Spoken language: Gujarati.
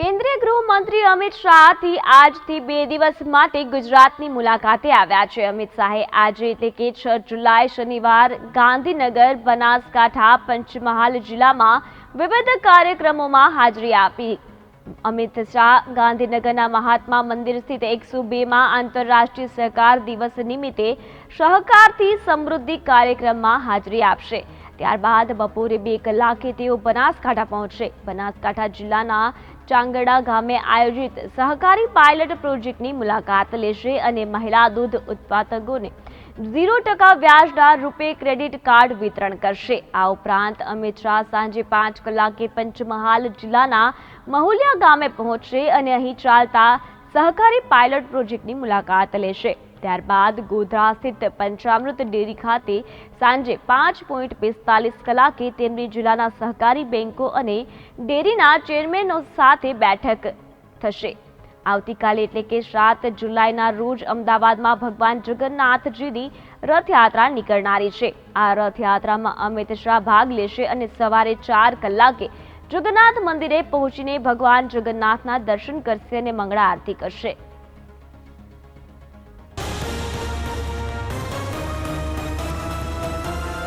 કેન્દ્રીય ગૃહમંત્રી અમિત શાહથી આજથી બે દિવસ માટે ગુજરાતની મુલાકાતે આવ્યા છે. અમિત શાહે આજે એટલે કે છ જુલાઈ શનિવાર ગાંધીનગર, બનાસકાંઠા, પંચમહાલ જિલ્લામાં વિવિધ કાર્યક્રમોમાં હાજરી આપી. અમિત શાહ ગાંધીનગરના મહાત્મા મંદિર સ્થિત એકસો બેમાં આંતરરાષ્ટ્રીય સહકાર દિવસ નિમિત્તે સહકારથી સમૃદ્ધિ કાર્યક્રમમાં હાજરી આપશે. ત્યારબાદ બપોરે બે કલાકે તેઓ બનાસકાંઠા પહોંચશે. બનાસકાંઠા જિલ્લાના ચાંગડા ગામે આયોજિત સહકારી પાયલટ પ્રોજેક્ટની મુલાકાત લેશે અને મહિલા દૂધ ઉત્પાદકોને ઝીરો ટકા વ્યાજના રૂપે ક્રેડિટ કાર્ડ વિતરણ કરશે. આ ઉપરાંત અમિત શાહ સાંજે પાંચ કલાકે પંચમહાલ જિલ્લાના મહુલિયા ગામે પહોંચશે અને અહીં ચાલતા સહકારી પાયલટ પ્રોજેક્ટની મુલાકાત લેશે. ત્યારબાદ ગોધરા સ્થિત પંચામૃત ડેરી ખાતે સાંજે પાંચ પોઈન્ટ પિસ્તાલીસ કલાકે તેમની જિલ્લાના સહકારી બેંકો અને ડેરીના ચેરમેનો સાથે બેઠક થશે. આવતીકાલે એટલે કે સાત જુલાઈના રોજ અમદાવાદમાં ભગવાન જગન્નાથજીની રથયાત્રા નીકળનારી છે. આ રથયાત્રામાં અમિત શાહ ભાગ લેશે અને સવારે ચાર કલાકે જગન્નાથ મંદિરે પહોંચીને ભગવાન જગન્નાથના દર્શન કરશે અને મંગળા આરતી કરશે.